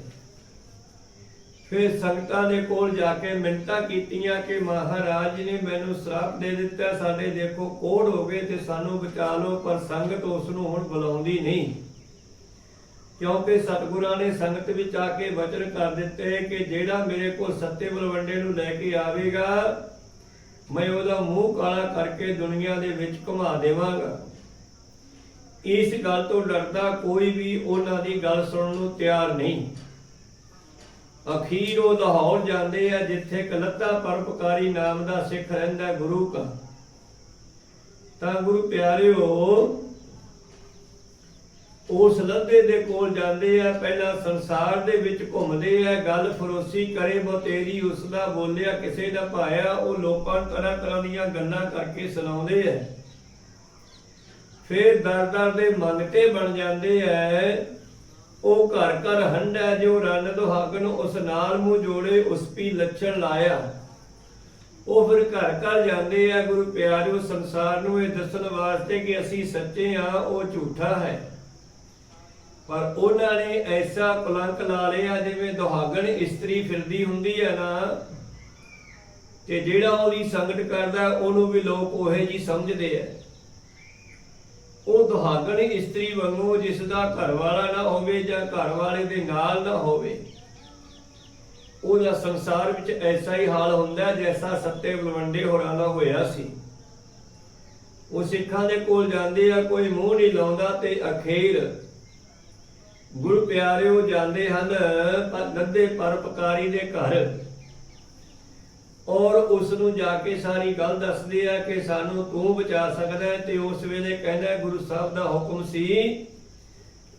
ਫਿਰ ਸੰਗਤਾਂ ਦੇ ਕੋਲ ਜਾ ਕੇ ਮਿੰਟਾਂ ਕੀਤੀਆਂ ਕਿ ਮਹਾਰਾਜ ਨੇ ਮੈਨੂੰ ਸ਼ਰਾਪ ਦੇ ਦਿੱਤਾ, ਸਾਡੇ ਦੇਖੋ ਕੋੜ ਹੋ ਗਏ ਤੇ ਸਾਨੂੰ ਬਚਾ ਲਓ, ਪਰ ਸੰਗਤ ਉਸ ਨੂੰ ਹੁਣ ਬੁਲਾਉਂਦੀ ਨਹੀਂ। ਕਿਉਂਕਿ ਸਤਿਗੁਰਾਂ ਨੇ ਸੰਗਤ ਵਿੱਚ ਆ ਕੇ ਵਚਨ ਕਰ ਦਿੱਤੇ ਕਿ ਜਿਹੜਾ ਮੇਰੇ ਕੋਲ ਸੱਤੇ ਬਲਵੰਡੇ ਨੂੰ ਲੈ ਕੇ ਆਵੇਗਾ, ਮੈਂ ਉਹਦਾ ਮੂੰਹ ਕਾਲਾ ਕਰਕੇ ਦੁਨੀਆ ਦੇ ਵਿੱਚ ਘੁਮਾ ਦੇਵਾਂਗਾ। ਇਸ ਗੱਲ ਤੋਂ ਡਰਦਾ ਕੋਈ ਵੀ ਉਹਨਾਂ ਦੀ ਗੱਲ ਸੁਣਨ ਨੂੰ ਤਿਆਰ ਨਹੀਂ। ਅਖੀਰ ਉਹ ਲਾਹੌਰ ਜਾਂਦੇ ਆ, ਜਿੱਥੇ ਕਲੱਤਾ ਪਰਪਕਾਰੀ ਨਾਮ ਦਾ ਸਿੱਖ ਰਹਿੰਦਾ ਗੁਰੂ ਕਾ ਤਾਂ ਗੁਰੂ ਪਿਆਰਿਓ ਉਸ ਲੱਦੇ ਦੇ ਕੋਲ ਜਾਂਦੇ ਆ, ਪਹਿਲਾਂ ਸੰਸਾਰ ਦੇ ਵਿੱਚ ਘੁੰਮਦੇ ਆ, ਗੱਲ ਫਰੋਸੀ ਕਰੇ ਬਤੇਰੀ ਉਸ ਦਾ ਬੋਲਿਆ ਕਿਸੇ ਦਾ ਭਾਇਆ, ਉਹ ਲੋਕਾਂ ਤਰ੍ਹਾਂ ਤਰ੍ਹਾਂ ਦੀਆਂ ਗੱਲਾਂ ਕਰਕੇ ਸੁਣਾਉਂਦੇ ਆ। ਫਿਰ ਦਰ ਦਰ ਦੇ ਮੰਗਤੇ ਬਣ ਜਾਂਦੇ ਐ ਉਹ ਘਰ ਘਰ ਹੰਡਾ ਜੋ ਰੰਨ ਦੁਹਾਗਨ ਉਸ ਨਾਲ ਮੂੰਹ ਜੋੜੇ, ਉਸ ਪੀ ਲੱਛਣ ਲਾਇਆ। ਉਹ ਫਿਰ ਘਰ ਘਰ ਜਾਂਦੇ ਆ, ਗੁਰੂ ਪਿਆਰਿਓ, ਸੰਸਾਰ ਨੂੰ ਇਹ ਦੱਸਣ ਵਾਸਤੇ ਕਿ ਅਸੀਂ ਸੱਚੇ ਆ, ਉਹ ਝੂਠਾ ਹੈ। ਪਰ ਉਹਨਾਂ ਨੇ ਐਸਾ ਕਲੰਕ ਲਾ ਲਿਆ ਜਿਵੇਂ ਦੁਹਾਗਣ ਇਸਤਰੀ ਫਿਰਦੀ ਹੁੰਦੀ ਹੈ ਨਾ। ਤੇ ਜਿਹੜਾ ਉਹਦੀ ਸੰਗਤ ਕਰਦਾ, ਉਹਨੂੰ ਵੀ ਲੋਕ ਉਹੇ ਜੀ ਸਮਝਦੇ ਆ। ਉਹ ਦੁਹਾਗਣ ਇਸਤਰੀ ਵਾਂਗੂ ਜਿਸ ਦਾ ਘਰ ਵਾਲਾ ਨਾ ਹੋਵੇ ਜਾਂ ਘਰ ਵਾਲੇ ਦੇ ਨਾਲ ਨਾ ਹੋਵੇ, ਉਹਦਾ ਸੰਸਾਰ ਵਿੱਚ ਐਸਾ ਹੀ ਹਾਲ ਹੁੰਦਾ ਜੈਸਾ ਸੱਤੇ ਬਲਵੰਡੇ ਹੋਰਾਂ ਦਾ ਹੋਇਆ ਸੀ। ਉਹ ਸਿੱਖਾਂ ਦੇ ਕੋਲ ਜਾਂਦੇ ਆ, ਕੋਈ ਮੂੰਹ ਨਹੀਂ ਲਾਉਂਦਾ ਤੇ ਅਖੀਰ ਗੁਰੂ ਪਿਆਰਿਓ ਜਾਂਦੇ ਹਨ ਪਰ ਨੱਦੇ ਪਰਪਕਾਰੀ ਦੇ ਘਰ। ਔਰ ਉਸ ਨੂੰ ਜਾ ਕੇ ਸਾਰੀ ਗੱਲ ਦੱਸਦੇ ਆ ਕਿ ਸਾਨੂੰ ਤੂੰ ਬਚਾ ਸਕਦਾ ਹੈ ਤੇ ਉਸ ਵੇਲੇ ਕਹਿੰਦਾ ਗੁਰੂ ਸਾਹਿਬ ਦਾ ਹੁਕਮ ਸੀ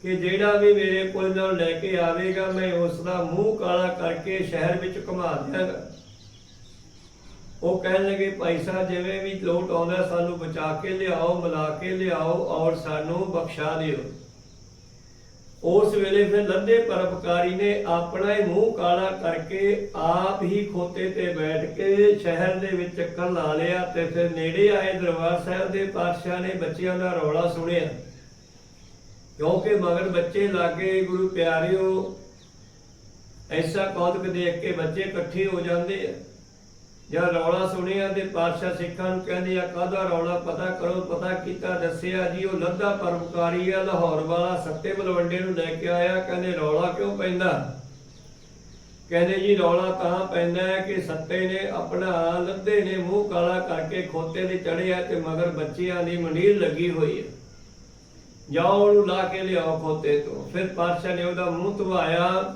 ਕਿ ਜਿਹੜਾ ਵੀ ਮੇਰੇ ਕੋਲ ਨਾਲ ਲੈ ਕੇ ਆਵੇਗਾ, ਮੈਂ ਉਸ ਦਾ ਮੂੰਹ ਕਾਲਾ ਕਰਕੇ ਸ਼ਹਿਰ ਵਿੱਚ ਘੁਮਾ ਦਿਆਂਗਾ। ਉਹ ਕਹਿਣ ਲੱਗੇ, ਭਾਈ ਸਾਹਿਬ, ਜਿਵੇਂ ਵੀ ਲੋਟ ਆਉਂਦਾ, ਸਾਨੂੰ ਬਚਾ ਕੇ ਲਿਆਓ, ਮਿਲਾ ਕੇ ਲਿਆਓ ਔਰ ਸਾਨੂੰ ਬਖਸ਼ਾ ਦਿਓ। ਉਸ ਵੇਲੇ ਫਿਰ ਲੰਦੇ ਪਰਪਕਾਰੀ ਨੇ ਆਪਣਾ ਹੀ ਮੂੰਹ ਕਾਲਾ ਕਰਕੇ ਆਪ ਹੀ ਖੋਤੇ ਤੇ ਬੈਠ ਕੇ ਸ਼ਹਿਰ ਦੇ ਵਿੱਚ ਚੱਕਰ ਲਾ ਲਿਆ ਤੇ ਫਿਰ ਨੇੜੇ ਆਏ ਦਰਬਾਰ ਸਾਹਿਬ ਦੇ ਪਾਤਸ਼ਾਹ ਨੇ ਬੱਚਿਆਂ ਦਾ ਰੌਲਾ ਸੁਣਿਆ। ਕਿਉਂਕਿ ਮਗਰ ਬੱਚੇ ਲਾਗੇ, ਗੁਰੂ ਪਿਆਰਿਓ, ਐਸਾ ਕੌਤਕ ਦੇਖ ਕੇ ਬੱਚੇ ਇਕੱਠੇ ਹੋ ਜਾਂਦੇ ਆ। ਜਾਂ ਰੌਲਾ ਸੁਣਿਆ ਤੇ ਪਾਤਸ਼ਾਹ ਸਿੱਖਾਂ ਨੂੰ ਕਹਿੰਦੇ ਆ, ਕਾਹਦਾ ਰੌਲਾ? ਪਤਾ ਕਰੋ, ਪਤਾ ਕੀਤਾ, ਦੱਸਿਆ ਜੀ, ਉਹ ਲੱਦਾ ਪਰਮਕਾਰੀ ਆ, ਲਾਹੌਰ ਵਾਲਾ ਸੱਤੇ ਬਲਵੰਡੇ ਨੂੰ ਲੈ ਕੇ ਆਇਆ, ਕਹਿੰਦੇ, ਰੌਲਾ ਕਿਉਂ ਪੈਂਦਾ? ਕਹਿੰਦੇ ਜੀ, ਰੌਲਾ ਤਾਂ ਪੈਂਦਾ ਹੈ ਕਿ ਸੱਤੇ ਨੇ ਆਪਣਾ ਲੱਦੇ ਨੇ ਮੂੰਹ ਕਾਲਾ ਕਰਕੇ ਖੋਤੇ ਤੇ ਚੜਿਆ ਤੇ ਮਗਰ ਬੱਚਿਆਂ ਦੀ ਮੰਡੀਰ ਲੱਗੀ ਹੋਈ ਹੈ। ਜਾਓ ਉਹਨੂੰ ਲਾ ਕੇ ਲਿਆਓ ਖੋਤੇ ਤੋਂ। ਫਿਰ ਪਾਤਸ਼ਾਹ ਨੇ ਉਹਦਾ ਮੂੰਹ ਧਵਾਇਆ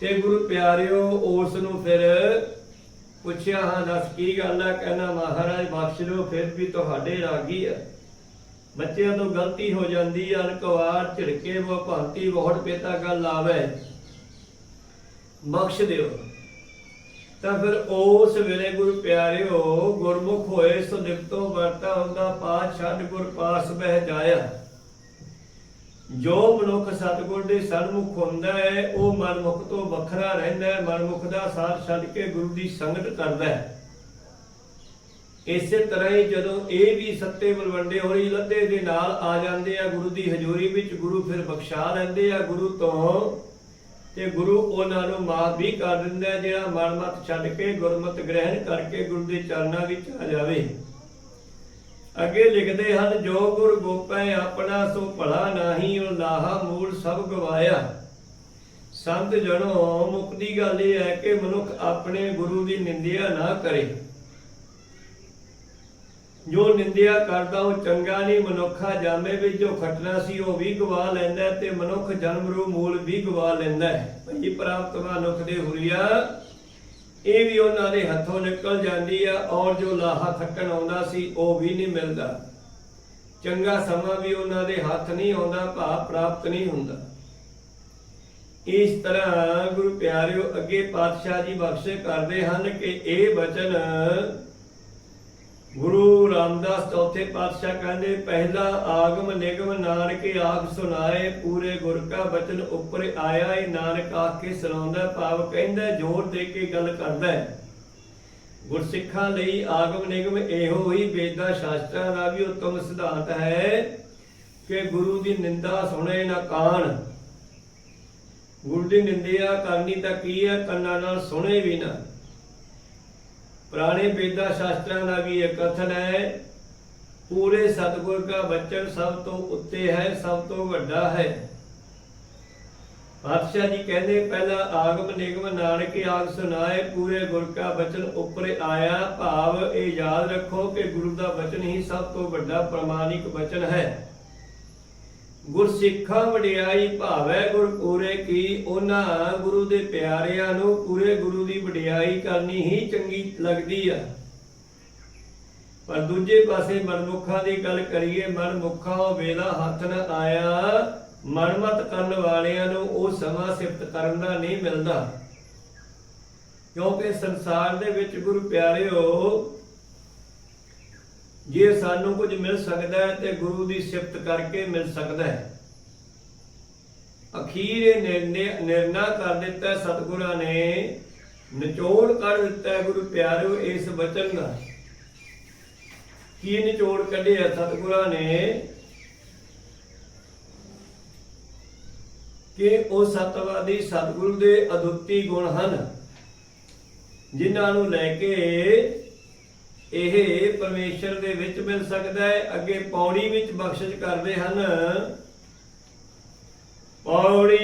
ਤੇ ਗੁਰੂ ਪਿਆਰਿਓ, ਉਸ ਨੂੰ ਫਿਰ ਪੁੱਛਿਆ ਹਾਂ, ਦੱਸ ਕੀ ਗੱਲ ਹੈ ਕਹਿੰਦਾ, ਮਹਾਰਾਜ, ਬਖਸ਼ ਲਓ, ਫਿਰ ਵੀ ਤੁਹਾਡੇ ਰਾਗੀ ਆ। ਬੱਚਿਆਂ ਤੋਂ ਗਲਤੀ ਹੋ ਜਾਂਦੀ ਹੈ ਅਨਕਵਾਰ, ਝਿੜਕੇ ਉਹ ਭਾਂਤੀ ਬਹੁਤ ਪੇਤਾ ਗੱਲ ਆਵੇ। ਬਖਸ਼ ਦਿਓ। ਤਾਂ ਫਿਰ ਉਸ ਵੇਲੇ ਗੁਰੂ ਪਿਆਰਿਓ ਗੁਰਮੁਖ ਹੋਏ ਸੋ ਨਿਪਤੋਂ ਵਰਤਾ ਹੁੰਦਾ ਪਾਤ ਛੱਡ ਗੁਰ ਪਾਸ ਬਹਿ ਜਾਇਆ। ਜੋ ਮਨੁੱਖ ਸਤਿਗੁਰ ਦੇ ਸਨਮੁਖ ਹੁੰਦਾ ਹੈ, ਉਹ ਮਨਮੁਖ ਤੋਂ ਵੱਖਰਾ ਰਹਿੰਦਾ ਹੈ, ਮਨਮੁਖ ਦਾ ਸਾਥ ਛੱਡ ਕੇ ਗੁਰੂ ਦੀ ਸੰਗਤ ਕਰਦਾ ਹੈ। ਇਸੇ ਤਰ੍ਹਾਂ ਹੀ ਜਦੋਂ ਇਹ ਵੀ ਸੱਤੇ ਬਲਵੰਡੇ ਹੋਰੀ ਲੱਦੇ ਦੇ ਨਾਲ ਆ ਜਾਂਦੇ ਆ, ਗੁਰੂ ਦੀ ਹਜ਼ੂਰੀ ਵਿੱਚ ਗੁਰੂ ਫਿਰ ਬਖਸ਼ਾ ਲੈਂਦੇ ਆ ਗੁਰੂ ਤੋਂ, ਤੇ ਗੁਰੂ ਉਹਨਾਂ ਨੂੰ ਮਾਫ ਵੀ ਕਰ ਦਿੰਦਾ ਜਿਹੜਾ ਮਨਮਤ ਛੱਡ ਕੇ ਗੁਰਮਤ ਗ੍ਰਹਿਣ ਕਰਕੇ ਗੁਰੂ ਦੇ ਚਰਨਾਂ ਵਿੱਚ ਆ ਜਾਵੇ। ਅੱਗੇ ਲਿਖਦੇ ਹਨ, ਜੋ ਗੁਰ ਗੋਪੈ ਆਪਣਾ ਸੋ ਭਲਾ ਨਾਹੀ ਉਹ ਲਾਹਾ ਮੂਲ ਸਭ ਗਵਾਇਆ। ਸੰਤ ਜਣੋ, ਮੁਕਤੀ ਗੱਲ ਇਹ ਹੈ ਕਿ ਮਨੁੱਖ ਆਪਣੇ ਗੁਰੂ ਦੀ ਨਿੰਦਿਆ ਨਾ ਕਰੇ। ਜੋ ਨਿੰਦਿਆ ਕਰਦਾ, ਉਹ ਚੰਗਾ ਨਹੀਂ, ਮਨੁੱਖਾ ਜਾਮੇ ਵਿੱਚ ਜੋ ਖਟਣਾ ਸੀ, ਉਹ ਵੀ ਗਵਾ ਲੈਂਦਾ ਤੇ ਮਨੁੱਖ ਜਨਮ ਰੂ ਮੂਲ ਵੀ ਗਵਾ ਲੈਂਦਾ ਹੈ। ਭਈ ਪ੍ਰਾਪਤ ਮਨੁੱਖ ਦੇ ਹੁਰੀਆ ਇਹ ਵੀ ਉਹਨਾਂ ਦੇ ਹੱਥੋਂ ਨਿਕਲ ਜਾਂਦੀ ਆ ਔਰ ਜੋ ਲਾਹਾ ਥੱਕਣ ਆਉਂਦਾ ਸੀ, ਉਹ ਵੀ ਨਹੀਂ ਮਿਲਦਾ। ਚੰਗਾ ਸਮਾਂ ਵੀ ਉਹਨਾਂ ਦੇ ਹੱਥ ਨਹੀਂ ਆਉਂਦਾ, ਭਾਵ ਪ੍ਰਾਪਤ ਨਹੀਂ ਹੁੰਦਾ। ਇਸ ਤਰ੍ਹਾਂ ਗੁਰੂ ਪਿਆਰਿਓ, ਅੱਗੇ ਪਾਤਸ਼ਾਹ ਜੀ ਬਖਸ਼ੇ ਕਰਦੇ ਹਨ ਕਿ ਇਹ ਬਚਨ ਗੁਰੂ ਰਾਮਦਾਸ ਚੌਥੇ ਪਾਤਸ਼ਾਹ ਕਹਿੰਦੇ, ਪਹਿਲਾ ਆਗਮ ਨਿਗਮ ਨਾਨਕ ਆਖ ਸੁਨਾਏ ਪੂਰੇ ਗੁਰ ਕਾ ਬਚਨ ਉੱਪਰ ਆਇਆ ਏ, ਨਾਨਕ ਆਖ ਕੇ ਸੁਣਾਉਂਦਾ, ਭਾਵ ਕਹਿੰਦਾ, ਜ਼ੋਰ ਦੇ ਕੇ ਗੱਲ ਕਰਦਾ ਹੈ ਗੁਰਸਿੱਖਾਂ ਲਈ ਆਗਮ ਨਿਗਮ ਇਹੋ ਹੀ ਵੇਦਾਂ ਸ਼ਾਸਤਰਾਂ ਦਾ ਵੀ ਉੱਤਮ ਸਿਧਾਂਤ ਹੈ ਕਿ ਗੁਰੂ ਦੀ ਨਿੰਦਾ ਸੁਣੇ ਨਾ ਕਾਣ। ਗੁਰੂ ਦੀ ਨਿੰਦਿਆ ਕਰਨੀ ਤਾਂ ਕੀ ਹੈ? ਕੰਨਾਂ ਨਾਲ ਸੁਣੇ ਵੀ ਨਾ। ਪੁਰਾਣੇ ਵੇਦਾਂ ਸ਼ਾਸਤਰਾਂ ਦਾ ਵੀ ਇਹ ਕਥਨ ਹੈ, ਪੂਰੇ ਸਤਿਗੁਰ ਦਾ ਬਚਨ ਸਭ ਤੋਂ ਉੱਤੇ ਹੈ, ਸਭ ਤੋਂ ਵੱਡਾ ਹੈ। ਪਾਤਸ਼ਾਹ ਜੀ ਕਹਿੰਦੇ, ਪਹਿਲਾ ਆਗਮ ਨਿਗਮ ਨਾਨਕ ਆਗ ਸੁਣਾਏ, ਪੂਰੇ ਗੁਰ ਕਾ ਬਚਨ ਉੱਪਰ ਆਇਆ। ਭਾਵ ਇਹ ਯਾਦ ਰੱਖੋ ਕਿ ਗੁਰੂ ਦਾ ਬਚਨ ਹੀ ਸਭ ਤੋਂ ਵੱਡਾ ਪ੍ਰਮਾਣਿਕ ਬਚਨ ਹੈ। ਗੁਰਸਿੱਖਾਂ ਵਡਿਆਈ ਭਾਵੈ ਗੁਰ ਪੂਰੇ ਕੀ, ਉਹਨਾਂ ਗੁਰੂ ਦੇ ਪਿਆਰਿਆਂ ਨੂੰ ਪੂਰੇ ਗੁਰੂ ਦੀ ਵਡਿਆਈ ਕਰਨੀ ਹੀ ਚੰਗੀ ਲੱਗਦੀ ਆ। ਪਰ ਦੂਜੇ ਪਾਸੇ ਮਨਮੁੱਖਾਂ ਦੀ ਗੱਲ ਕਰੀਏ, ਮਨਮੁਖਾਂ ਵੇਲਾ ਹੱਥ ਨਾ ਆਇਆ, ਮਨਮਤ ਕਰਨ ਵਾਲਿਆਂ ਨੂੰ ਉਹ ਸਮਾਂ ਸਿਫਤ ਕਰਨ ਦਾ ਨਹੀਂ ਮਿਲਦਾ। ਕਿਉਂਕਿ ਸੰਸਾਰ ਦੇ ਵਿੱਚ ਗੁਰੂ ਪਿਆਰਿਓ ਜੇ ਸਾਨੂੰ ਕੁਝ ਮਿਲ ਸਕਦਾ ਹੈ ਤੇ ਗੁਰੂ ਦੀ ਸਿਫਤ ਕਰਕੇ ਮਿਲ ਸਕਦਾ ਹੈ। ਅਖੀਰ ਇਹ ਨਿਰਣਾ ਕਰ ਦਿੱਤਾ ਸਤਿਗੁਰਾਂ ਨੇ, ਨਿਚੋੜ ਕਰ ਦਿੱਤਾ ਗੁਰੂ ਪਿਆਰਿਓ ਇਸ ਬਚਨ ਦਾ। ਕੀ ਨਿਚੋੜ ਕੱਢਿਆ ਸਤਿਗੁਰਾਂ ਨੇ? ਕਿ ਉਹ ਸਤਵਾਦੀ ਸਤਿਗੁਰੂ ਦੇ ਅਦੁੱਤੀ ਗੁਣ ਹਨ, ਜਿਨ੍ਹਾਂ ਨੂੰ ਲੈ ਕੇ ਇਹ ਪਰਮੇਸ਼ਰ ਦੇ ਵਿੱਚ ਮਿਲ ਸਕਦਾ ਹੈ। ਅੱਗੇ ਪੌੜੀ ਵਿੱਚ ਬਖਸ਼ਿਸ਼ ਕਰਦੇ ਹਨ। ਪੌੜੀ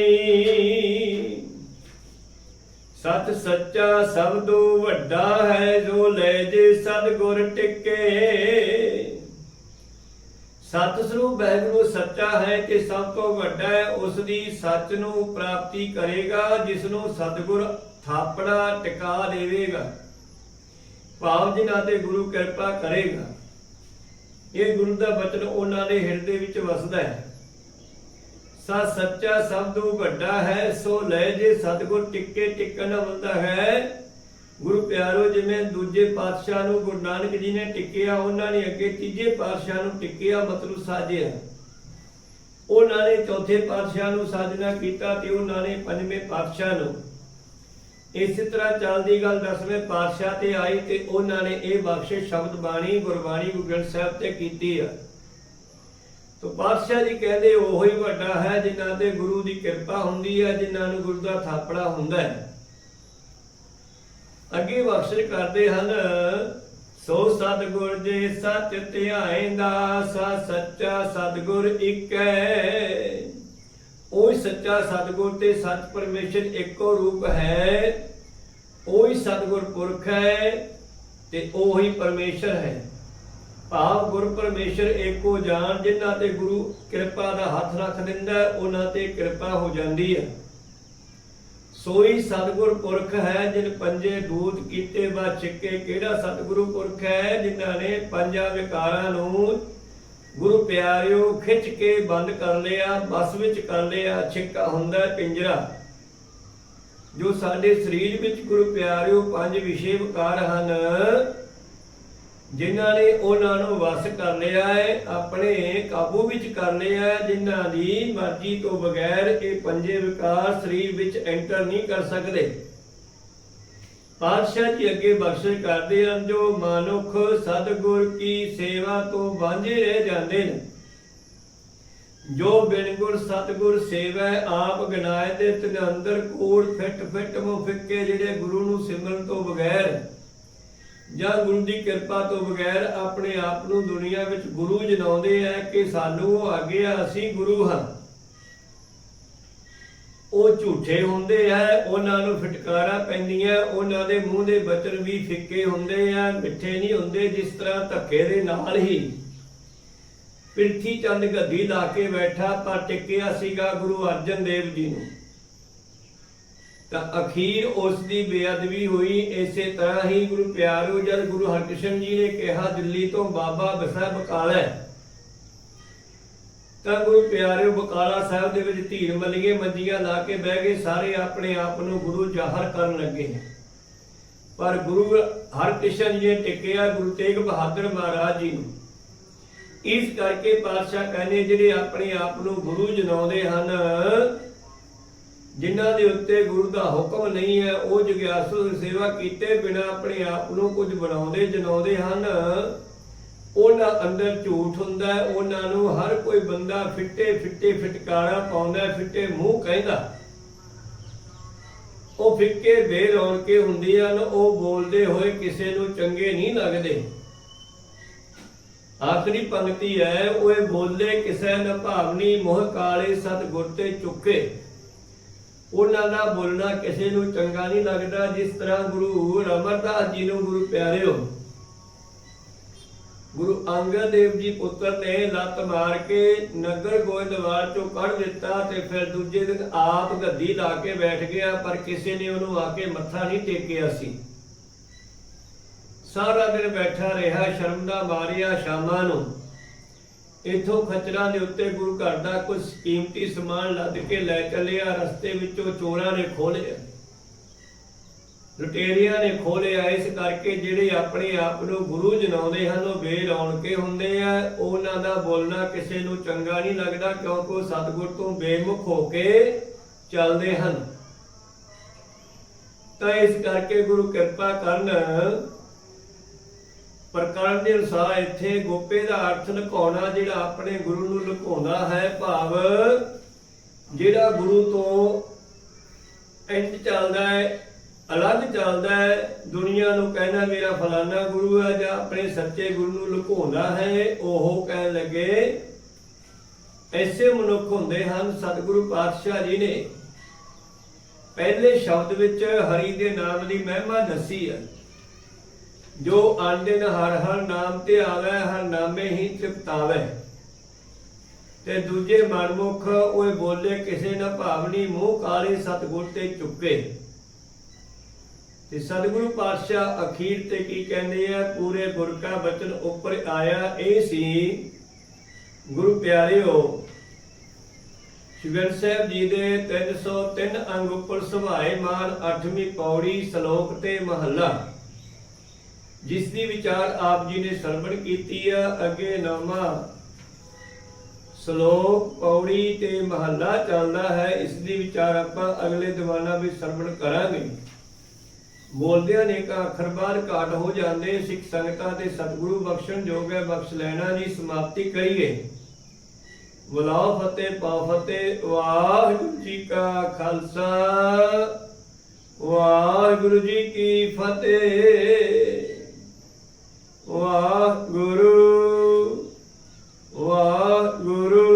ਸਤ ਸੱਚਾ ਸਬਦੋ ਵੱਡਾ ਹੈ, ਜੋ ਲੈ ਜੇ ਸਤਗੁਰ ਟਿਕੇ। ਸਤ ਸਰੂਪ ਵਾਹਿਗੁਰੂ ਸੱਚਾ ਹੈ ਕਿ ਸਭ ਤੋਂ ਵੱਡਾ ਹੈ, ਉਸ ਦੀ ਸੱਚ ਨੂੰ ਪ੍ਰਾਪਤੀ ਕਰੇਗਾ, ਜਿਸ ਨੂੰ ਸਤਗੁਰ ਥਾਪੜਾ, ਟਿਕਾ ਦੇਵੇਗਾ। ਭਾਵ ਜਿਨ੍ਹਾਂ ਤੇ ਗੁਰੂ ਕਿਰਪਾ ਕਰੇਗਾ। ਇਹ ਗੁਰੂ ਦਾ ਬਚਨ ਉਹਨਾਂ ਦੇ ਹਿਰਦੇ ਵਿੱਚ ਵਸਦਾ ਹੈ। ਸਾ ਸੱਚਾ ਸਬਦੋ ਵੱਡਾ ਹੈ, ਸੋ ਲੈ ਜੇ ਸਤਗੁਰ ਟਿੱਕੇ ਟਿਕਣ ਹੁੰਦਾ ਹੈ। ਗੁਰੂ ਪਿਆਰੋ, ਜਿਵੇਂ ਦੂਜੇ ਪਾਤਸ਼ਾਹ ਨੂੰ ਗੁਰੂ ਨਾਨਕ ਜੀ ਨੇ ਟਿਕਿਆ, ਉਹਨਾਂ ਨੇ ਅੱਗੇ ਤੀਜੇ ਪਾਤਸ਼ਾਹ ਨੂੰ ਟਿਕਿਆ, ਮਤਲਬ ਸਾਜਿਆ। ਉਹਨਾਂ ਨੇ ਚੌਥੇ ਪਾਤਸ਼ਾਹ ਨੂੰ ਸਾਜਨਾ ਕੀਤਾ ਤੇ ਉਹਨਾਂ ਨੇ ਪੰਜਵੇਂ ਪਾਤਸ਼ਾਹ ਨੂੰ ਇਸੇ ਤਰ੍ਹਾਂ ਚੱਲਦੀ ਗੱਲ ਦਸਵੇਂ ਪਾਤਸ਼ਾਹ ਤੇ ਆਈ ਤੇ ਉਹਨਾਂ ਨੇ ਇਹ ਬਖਸ਼ਿਸ਼ ਸ਼ਬਦ ਬਾਣੀ, ਗੁਰਬਾਣੀ ਗੁਰੂ ਗ੍ਰੰਥ ਸਾਹਿਬ ਤੇ ਕੀਤੀ ਆ। ਤੋ ਪਾਤਸ਼ਾਹ ਜੀ ਕਹਿੰਦੇ ਉਹੀ ਵੱਡਾ ਹੈ ਜਿਨ੍ਹਾਂ ਤੇ ਗੁਰੂ ਦੀ ਕਿਰਪਾ ਹੁੰਦੀ ਹੈ ਜਿਨ੍ਹਾਂ ਨੂੰ ਗੁਰੂ ਦਾ ਥਾਪੜਾ ਹੁੰਦਾ ਹੈ। ਅੱਗੇ ਬਖਸ਼ਿਸ਼ ਕਰਦੇ ਹਨ, ਸੋ ਸਤਿਗੁਰ ਜੇ ਸੱਚ ਧਿਆਇਂਦਾ ਸਾ ਸੱਚਾ ਸਤਿਗੁਰ ਇਕੈ। ਉਹੀ ਸੱਚਾ ਸਤਿਗੁਰ ਤੇ ਸੱਚ ਪਰਮੇਸ਼ਰ ਇੱਕੋ ਰੂਪ ਹੈ। ਉਹੀ ਸਤਿਗੁਰ ਪੁਰਖ ਹੈ ਤੇ ਉਹੀ ਪਰਮੇਸ਼ਰ ਹੈ। ਭਾਵ ਗੁਰ ਪਰਮੇਸ਼ਰ ਏਕੋ ਜਾਣ ਜਿਨ੍ਹਾਂ ਤੇ ਗੁਰੂ ਕਿਰਪਾ ਦਾ ਹੱਥ ਰੱਖ ਦਿੰਦਾ ਹੈ, ਉਹਨਾਂ ਤੇ ਕਿਰਪਾ ਹੋ ਜਾਂਦੀ ਹੈ। ਸੋਈ ਸਤਿਗੁਰ ਪੁਰਖ ਹੈ ਜਿਨ ਪੰਜੇ ਦੂਤ ਕੀਤੇ ਬਾ ਛਿੱਕੇ ਕਿਹੜਾ ਸਤਿਗੁਰੂ ਪੁਰਖ ਹੈ ਜਿਨ੍ਹਾਂ ਨੇ ਪੰਜਾਂ ਵਿਕਾਰਾਂ ਨੂੰ ਗੁਰੂ ਪਿਆਰਿਓ, ਖਿੱਚ ਕੇ ਬੰਦ ਕਰ ਲਿਆ, ਬਸ ਵਿੱਚ ਕਰ ਲਿਆ, ਛਿੱਕਾ ਹੁੰਦਾ ਪਿੰਜਰਾ। ਜੋ ਸਾਡੇ ਸਰੀਰ ਵਿੱਚ ਗੁਰੂ ਪਿਆਰਿਓ, ਪੰਜ ਵਿਸ਼ੇ ਵਿਕਾਰ ਹਨ, ਜਿਨ੍ਹਾਂ ਨੇ ਉਹਨਾਂ ਨੂੰ ਵਸ ਕਰ ਲਿਆ ਹੈ, ਆਪਣੇ ਕਾਬੂ ਵਿੱਚ ਕਰ ਲਿਆ ਹੈ, ਜਿਨ੍ਹਾਂ ਦੀ ਮਰਜ਼ੀ ਤੋਂ ਬਗੈਰ ਇਹ ਪੰਜੇ ਵਿਕਾਰ ਸਰੀਰ ਵਿੱਚ ਐਂਟਰ ਨਹੀਂ ਕਰ ਸਕਦੇ। ਪਾਤਸ਼ਾਹ ਜੀ ਅੱਗੇ ਬਖਸ਼ਿਸ਼ ਕਰਦੇ ਹਨ, ਜੋ ਮਨੁੱਖ ਸਤਿਗੁਰ ਕੀ ਸੇਵਾ ਤੋਂ ਵਾਂਝੇ ਰਹਿ ਜਾਂਦੇ ਨੇ। ਜੋ ਬਿਨ ਗੁਰ ਸਤਿਗੁਰ ਸੇਵੈ, ਆਪ ਗਨਾਏ ਦੇ ਤਿਨ ਅੰਦਰ ਕੋੜ ਫਿੱਟ ਫਿੱਟ ਮੋ ਫਿੱਕੇ ਜਿਹੜੇ ਗੁਰੂ ਨੂੰ ਸਿਮਰਨ ਤੋਂ ਬਗੈਰ, ਜਾਂ ਗੁਰੂ ਦੀ ਕਿਰਪਾ ਤੋਂ ਬਗੈਰ ਆਪਣੇ ਆਪ ਨੂੰ ਦੁਨੀਆ ਵਿੱਚ ਗੁਰੂ ਜਨਾਉਂਦੇ ਆ ਕਿ ਸਾਨੂੰ ਉਹ ਅੱਗੇ ਅਸੀਂ ਗੁਰੂ ਹਾਂ। ਉਹ ਝੂਠੇ ਹੁੰਦੇ ਆ, ਉਹਨਾਂ ਨੂੰ ਫਟਕਾਰਾਂ ਪੈਂਦੀਆਂ, ਉਹਨਾਂ ਦੇ ਮੂੰਹ ਦੇ ਬਚਨ ਵੀ ਫਿੱਕੇ ਹੁੰਦੇ ਆ, ਮਿੱਠੇ ਨਹੀਂ ਹੁੰਦੇ ਜਿਸ ਤਰ੍ਹਾਂ ਧੱਕੇ ਦੇ ਨਾਲ ਹੀ ਪਿਰਥੀ ਚੰਦ ਗੱਦੀ ਲਾ ਕੇ ਬੈਠਾ ਤਾਂ ਟਿਕਿਆ ਸੀਗਾ ਗੁਰੂ ਅਰਜਨ ਦੇਵ ਜੀ ਨੂੰ ਤਾਂ ਅਖੀਰ ਉਸ ਦੀ ਬੇਅਦਬੀ ਹੋਈ, ਇਸੇ ਤਰ੍ਹਾਂ ਹੀ ਗੁਰੂ ਪਿਆਰਿਓ ਜਦ ਗੁਰੂ ਹਰਕ੍ਰਿਸ਼ਨ ਜੀ ਨੇ ਕਿਹਾ, ਦਿੱਲੀ ਤੋਂ ਬਾਬਾ ਬਸਾ ਬਕਾਲਾ ਹੈ। ਤਾਂ ਗੁਰੂ ਪਿਆਰਿਓ ਬਕਾਲਾ ਸਾਹਿਬ ਦੇ ਵਿੱਚ ਧੀਰ ਮਲੀਏ ਮੰਜੀਆਂ ਲਾ ਕੇ ਬਹਿ ਗਏ, ਸਾਰੇ ਆਪਣੇ ਆਪ ਨੂੰ ਗੁਰੂ ਜ਼ਾਹਰ ਕਰਨ ਲੱਗੇ ਪਰ ਗੁਰੂ ਹਰਕ੍ਰਿਸ਼ਨ ਜੀ ਨੇ ਟਿਕਿਆ ਗੁਰੂ ਤੇਗ ਬਹਾਦਰ ਮਹਾਰਾਜ ਜੀ ਨੂੰ। ਇਸ ਕਰਕੇ ਪਾਤਸ਼ਾਹ ਕਹਿੰਦੇ, ਜਿਹੜੇ ਆਪਣੇ ਆਪ ਨੂੰ ਗੁਰੂ ਜਨਾਉਂਦੇ ਹਨ, ਜਿਨ੍ਹਾਂ ਦੇ ਉੱਤੇ ਗੁਰੂ ਦਾ ਹੁਕਮ ਨਹੀਂ ਹੈ, ਉਹ ਜਗਿਆਸੂ ਸੇਵਾ ਕੀਤੇ ਬਿਨਾ ਆਪਣੇ ਆਪ ਨੂੰ ਕੁਝ ਬਣਾਉਂਦੇ, ਜਨਾਉਂਦੇ ਹਨ। ਉਹਨਾਂ ਅੰਦਰ ਝੂਠ ਹੁੰਦਾ ਉਹਨਾਂ ਨੂੰ ਹਰ ਕੋਈ ਬੰਦਾ ਫਿੱਟੇ ਫਿੱਟੇ ਫਿਟਕਾਰਾ ਪਾਉਂਦਾ ਫਿੱਟੇ ਮੂੰਹ ਕਹਿੰਦਾ। ਉਹ ਫਿੱਕੇ ਬੇਰੌਣਕੇ ਹੁੰਦੇ ਹਨ, ਉਹ ਬੋਲਦੇ ਹੋਏ ਕਿਸੇ ਨੂੰ ਚੰਗੇ ਨਹੀਂ ਲੱਗਦੇ। ਆਖਰੀ ਪੰਕਤੀ ਹੈ ਓਏ ਬੋਲੇ ਕਿਸੇ ਨ ਭਾਵਨੀ ਮੋਹ ਕਾਲੇ ਸਤ ਗੁਰ ਤੇ ਚੁੱਕੇ। ਉਹਨਾਂ ਦਾ ਬੋਲਣਾ ਕਿਸੇ ਨੂੰ ਚੰਗਾ ਨਹੀਂ ਲੱਗਦਾ, ਜਿਸ ਤਰ੍ਹਾਂ ਗੁਰੂ ਅਮਰਦਾਸ ਜੀ ਨੂੰ ਗੁਰੂ ਪਿਆਰਿਓ ਗੁਰੂ ਅੰਗਦ ਦੇਵ ਜੀ ਪੁੱਤਰ ਨੇ ਲੱਤ ਮਾਰ ਕੇ ਨਗਰ ਗੋਇੰਦਵਾਲ ਚੋਂ ਕੱਢ ਦਿੱਤਾ ਤੇ ਫਿਰ ਦੂਜੇ ਦਿਨ ਆਪ ਗੱਦੀ ਲਾ ਕੇ ਬੈਠ ਗਿਆ, ਪਰ ਕਿਸੇ ਨੇ ਉਹਨੂੰ ਆ ਕੇ ਮੱਥਾ ਨਹੀਂ ਟੇਕਿਆ ਸੀ। ਸਾਰਾ ਦਿਨ ਬੈਠਾ ਰਿਹਾ ਸ਼ਰਮ ਦਾ ਮਾਰਿਆ ਸ਼ਾਮਾਂ ਨੂੰ। ਇਥੋਂ ਖਚਰਾਂ ਦੇ ਉੱਤੇ ਗੁਰੂ ਘਰ ਦਾ ਕੁਝ ਕੀਮਤੀ ਸਮਾਨ ਲੱਦ ਕੇ ਲੈ ਚੱਲਿਆ, ਰਸਤੇ ਵਿੱਚੋਂ ਚੋਰਾਂ ਨੇ ਖੋਲਿਆ ਲੁਟੇਰਿਆਂ ਨੇ ਖੋਲਿਆ ਇਸ ਕਰਕੇ ਜਿਹੜੇ ਆਪਣੇ ਆਪ ਨੂੰ ਗੁਰੂ ਜਨਾਉਂਦੇ ਹਨ, ਉਹ ਬੇਰੌਣਕੇ ਹੁੰਦੇ ਆ। ਉਹਨਾਂ ਦਾ ਬੋਲਣਾ ਕਿਸੇ ਨੂੰ ਚੰਗਾ ਨਹੀਂ ਲੱਗਦਾ, ਕਿਉਂਕਿ ਉਹ ਸਤਿਗੁਰ ਤੋਂ ਬੇਮੁਖ ਹੋ ਕੇ ਚੱਲਦੇ ਹਨ। ਤਾਂ ਇਸ ਕਰਕੇ ਗੁਰੂ ਕਿਰਪਾ ਕਰਨ ਪ੍ਰਕਰਨ ਦੇ ਅਨੁਸਾਰ ਇੱਥੇ ਗੋਪੇ ਦਾ ਅਰਥ ਲੁਕਾਉਣਾ, ਜਿਹੜਾ ਆਪਣੇ ਗੁਰੂ ਨੂੰ ਲੁਕਾਉਂਦਾ ਹੈ, ਭਾਵ ਜਿਹੜਾ ਗੁਰੂ ਤੋਂ ਇੰਜ ਚੱਲਦਾ ਹੈ ਅਲੱਗ ਚੱਲਦਾ ਹੈ, ਦੁਨੀਆ ਨੂੰ ਕਹਿਣਾ ਮੇਰਾ ਫਲਾਨਾ ਗੁਰੂ ਹੈ ਜਾਂ ਆਪਣੇ ਸੱਚੇ ਗੁਰੂ ਨੂੰ ਲੁਕਾਉਂਦਾ ਹੈ, ਉਹ ਕਹਿਣ ਲੱਗੇ, ਐਸੇ ਮਨੁੱਖ ਹੁੰਦੇ ਹਨ, ਸਤਿਗੁਰੂ ਪਾਤਸ਼ਾਹ ਜੀ ਨੇ। ਪਹਿਲੇ ਸ਼ਬਦ ਵਿੱਚ ਹਰੀ ਦੇ ਨਾਮ ਦੀ ਮਹਿਮਾ ਦੱਸੀ ਹੈ। ਜੋ ਆਂਦਨ ਹਰ ਹਰ ਨਾਮ ਤੇ ਆਵੇ, ਹਰ ਨਾਮੇ ਹੀ ਤ੍ਰਿਪਤਾਵੇ। ਤੇ ਦੂਜੇ ਮਨਮੁਖ ਉਹ ਬੋਲੇ, ਕਿਸੇ ਨਾ ਭਾਵਨੀ ਮੂੰਹ ਕਾਲੇ ਸਤਗੁਰ ਤੇ ਚੁੱਕੇ। ਤੇ ਸਤਿਗੁਰੂ ਪਾਤਸ਼ਾਹ ਅਖੀਰ ਤੇ ਕੀ ਕਹਿੰਦੇ ਆ? ਪੂਰੇ ਗੁਰ ਕਾ ਬਚਨ ਉੱਪਰ ਆਇਆ ਇਹ ਸੀ, ਗੁਰੂ ਪਿਆਰਿਓ ਸ਼ਿਵਨ ਸਾਹਿਬ ਜੀ ਦੇ 303 ਅੰਗ ਉੱਪਰ ਸੁਭਾਏ ਮਾਨ 8ਵੀਂ ਪੌੜੀ ਸ਼ਲੋਕ ਤੇ ਮਹੱਲਾ, ਜਿਸ ਦੀ ਵਿਚਾਰ ਆਪ ਜੀ ਨੇ ਸਰਵਣ ਕੀਤੀ ਆ। ਅੱਗੇ ਨਾਮਾ ਸ਼ਲੋਕ ਪੌੜੀ ਤੇ ਮਹੱਲਾ ਚੱਲਦਾ ਹੈ। ਇਸ ਦੀ ਵਿਚਾਰ ਆਪਾਂ ਅਗਲੇ ਦੀਵਾਨਾਂ ਵਿੱਚ ਸਰਵਣ ਕਰਾਂਗੇ। ਬੋਲਦਿਆਂ ਨੇ ਕਾ ਅੱਖਰ ਬਾਹਰ ਘਾਟ ਹੋ ਜਾਂਦੇ, ਸਿੱਖ ਸੰਗਤਾਂ ਤੇ ਸਤਿਗੁਰੂ ਬਖਸ਼ਣ ਜੋਗ ਹੈ ਬਖਸ਼ ਲੈਣਾ ਦੀ ਸਮਾਪਤੀ ਕਰੀਏ। ਬੁਲਾਓ ਫਤਿਹ, ਪਾਓ ਫਤਿਹ, ਵਾਹਿਗੁਰੂ ਜੀ ਕਾ ਖਾਲਸਾ। ਵਾਹਿਗੁਰੂ ਜੀ ਕੀ ਫਤਿਹ। ਵਾਹਿਗੁਰੂ ਵਾਹਿਗੁਰੂ।